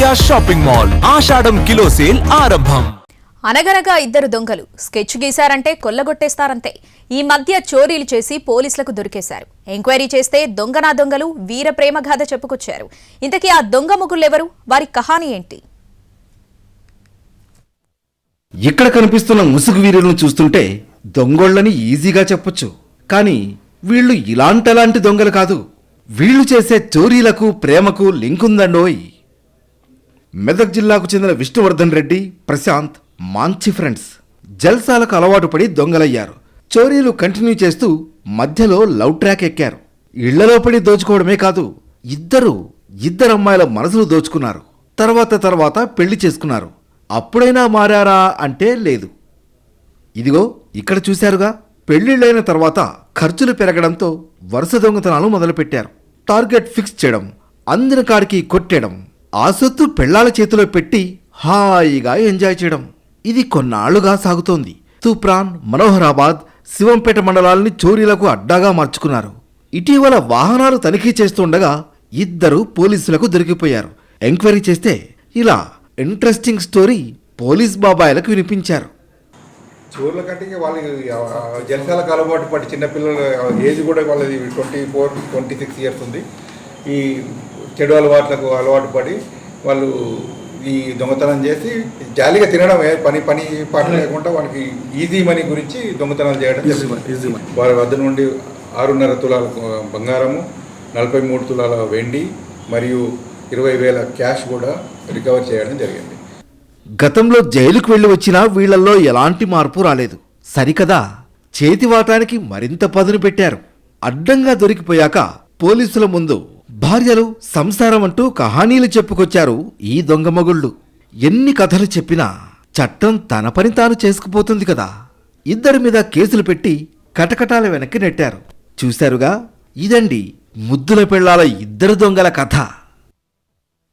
ASHA shopping mall ఆషాఢం kilo sale ఆరంభం. అనగనగా ఇద్దరు దొంగలు స్కెచ్ గీశారంటే కొల్లగొట్టేస్తారంతే. ఈ మధ్య చోరీలు చేసి పోలీసులకు దొరికేశారు. ఎంక్వైరీ చేస్తే దొంగనా దొంగలు వీర ప్రేమ గాథ చెప్పుకొచ్చారు. ఇంతకీ ఆ దొంగ ముగ్గులెవరు వారి కహాని ఏంటి? ఇక్కడ కనిపిస్తున్న ముసుగు వీరులను చూస్తుంటే దొంగోళ్ళని ఈజీగా చెప్పొచ్చు. కానీ వీళ్ళు ఇలాంటలాంటి దొంగలు కాదు. వీళ్ళు చేసే చోరీలకు ప్రేమకు లింకుందండోయ్ మెదక్ జిల్లాకు చెందిన విష్ణువర్ధన్ రెడ్డి ప్రశాంత్ మాంచి ఫ్రెండ్స్ జల్సాలకు అలవాటు పడి దొంగలయ్యారు. చోరీలు కంటిన్యూ చేస్తూ మధ్యలో లవ్ ట్రాక్ ఎక్కారు. ఇళ్ళలో పడి దోచుకోవడమే కాదు ఇద్దరు ఇద్దరు అమ్మాయిల మనసులు దోచుకున్నారు. తర్వాత తర్వాత పెళ్ళి చేసుకున్నారు. అప్పుడైనా మారారా అంటే లేదు. ఇదిగో ఇక్కడ చూశారుగా పెళ్ళిళ్ళైన తర్వాత ఖర్చులు పెరగడంతో వరుస దొంగతనాలు మొదలుపెట్టారు. టార్గెట్ ఫిక్స్ చేయడం అందిన కాడికి కొట్టేయడం ఆ సొత్తు పెళ్ళాల చేతిలో పెట్టి హాయిగా ఎంజాయ్ చేయడం. ఇది కొన్నాళ్ళుగా సాగుతోంది. తూప్రాన్ మనోహరాబాద్ శివంపేట మండలాల్ని చోరీలకు అడ్డాగా మార్చుకున్నారు. ఇటీవల వాహనాలు తనిఖీ చేస్తుండగా ఇద్దరు పోలీసులకు దొరికిపోయారు. ఎంక్వైరీ చేస్తే ఇలా ఇంట్రెస్టింగ్ స్టోరీ పోలీస్ బాబాయిలకు వినిపించారు. చోర్ల కంటే వాళ్ళకి జలసాలకు అలవాటు పడి చిన్నపిల్లల ఏజ్ కూడా వాళ్ళది twenty four twenty six years ఉంది. ఈ చెడు అలవాట్లకు అలవాటు పడి వాళ్ళు ఈ దొంగతనం చేసి జాలీగా తినడం పని పని పాట లేకుండా వాళ్ళకి ఈజీ మనీ గురించి దొంగతనాలు చేయడం వారి వద్ద నుండి ఆరున్నర తులాల బంగారము నలభై మూడు తులాల వెండి మరియు ఇరవై వేల క్యాష్ కూడా రికవర్ చేయడం జరిగింది. గతంలో జైలుకు వెళ్ళి వచ్చినా వీళ్ళలో ఎలాంటి మార్పు రాలేదు. సరికదా? చేతివాటానికి మరింత పదును పెట్టారు. అడ్డంగా దొరికిపోయాక పోలీసుల ముందు భార్యలు సంసారం అంటూ కహానీలు చెప్పుకొచ్చారు ఈ దొంగమగుళ్ళు ఎన్ని కథలు చెప్పినా చట్టం తన పని తాను చేసుకుపోతుంది కదా. ఇద్దరి మీద కేసులు పెట్టి కటకటాల వెనక్కి నెట్టారు. చూశారుగా? ఇదండి ముద్దుల పెళ్ళాల ఇద్దరు దొంగల కథ.